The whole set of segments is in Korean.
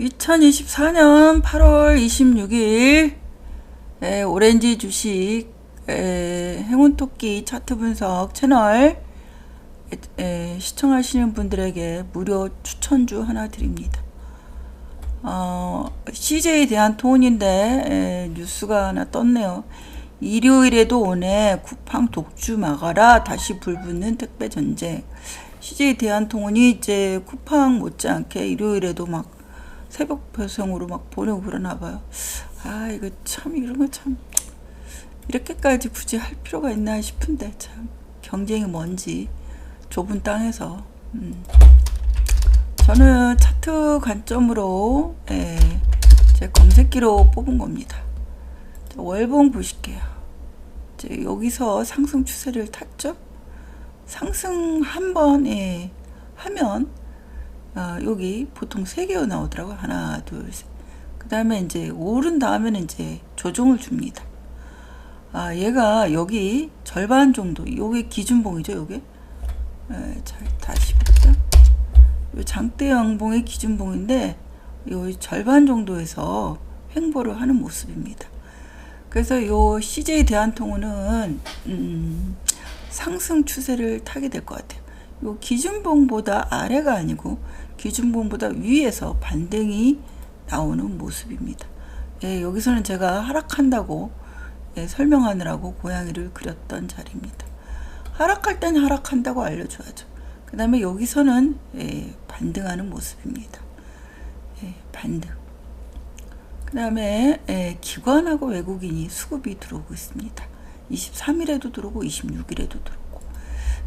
2024년 8월 26일 에, 오렌지 주식 에, 행운토끼 차트 분석 채널 에, 에, 시청하시는 분들에게 무료 추천주 하나 드립니다. 어, CJ에 대한 톤인데 에, 뉴스가 하나 떴네요. 일요일에도 오네 쿠팡 독주 막아라 다시 불붙는 택배 전쟁. CJ 대한통운이 이제 쿠팡 못지않게 일요일에도 막 새벽 배송으로 막 보내고 그러나 봐요. 아 이거 참 이런 거 참 이렇게까지 굳이 할 필요가 있나 싶은데 참 경쟁이 뭔지 좁은 땅에서 음. 저는 차트 관점으로 예, 제 검색기로 뽑은 겁니다. 자, 월봉 보실게요. 이제 여기서 상승 추세를 탔죠. 상승 한 번에 하면 어, 여기 보통 세 개가 나오더라고요. 하나, 둘, 셋. 그 다음에 이제 오른 다음에는 이제 조정을 줍니다. 아, 얘가 여기 절반 정도, 요게 기준봉이죠, 요게. 에, 자, 다시 볼게요. 요 장대 양봉의 기준봉인데, 요 절반 정도에서 횡보를 하는 모습입니다. 그래서 요 CJ 대한통운은, 음, 상승 추세를 타게 될 것 같아요. 요 기준봉보다 아래가 아니고 기준봉보다 위에서 반등이 나오는 모습입니다. 예, 여기서는 제가 하락한다고 예, 설명하느라고 고양이를 그렸던 자리입니다. 하락할 땐 하락한다고 알려줘야죠. 그 다음에 여기서는 예, 반등하는 모습입니다. 예, 반등. 그 다음에 예, 기관하고 외국인이 수급이 들어오고 있습니다. 23일에도 들어오고 26일에도 들어오고.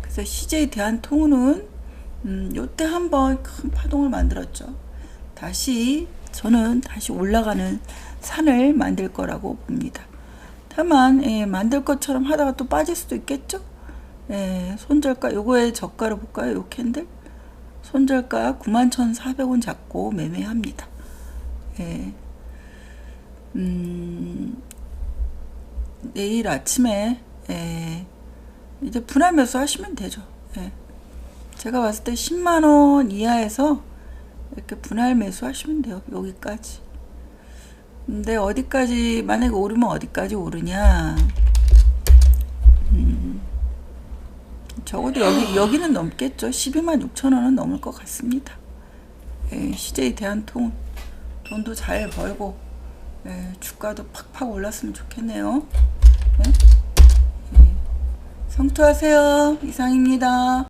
그래서 CJ 대한통운은 음, 요때 한번 큰 파동을 만들었죠. 다시 저는 다시 올라가는 산을 만들 거라고 봅니다. 다만 예, 만들 것처럼 하다가 또 빠질 수도 있겠죠. 예, 손절가 요거의 저가를 볼까요? 요 캔들 손절가 91,400원 잡고 매매합니다. 예. 음, 내일 아침에 예, 이제 분할 매수 하시면 되죠. 예. 제가 봤을 때 10만 원 이하에서 이렇게 분할 매수 하시면 돼요. 여기까지. 근데 어디까지 만약에 오르면 어디까지 오르냐? 음, 적어도 여기 여기는 넘겠죠. 12만 6천 원은 넘을 것 같습니다. 예, CJ 대한통 돈도 잘 벌고 예, 주가도 팍팍 올랐으면 좋겠네요. 예? 예. 성투하세요. 이상입니다.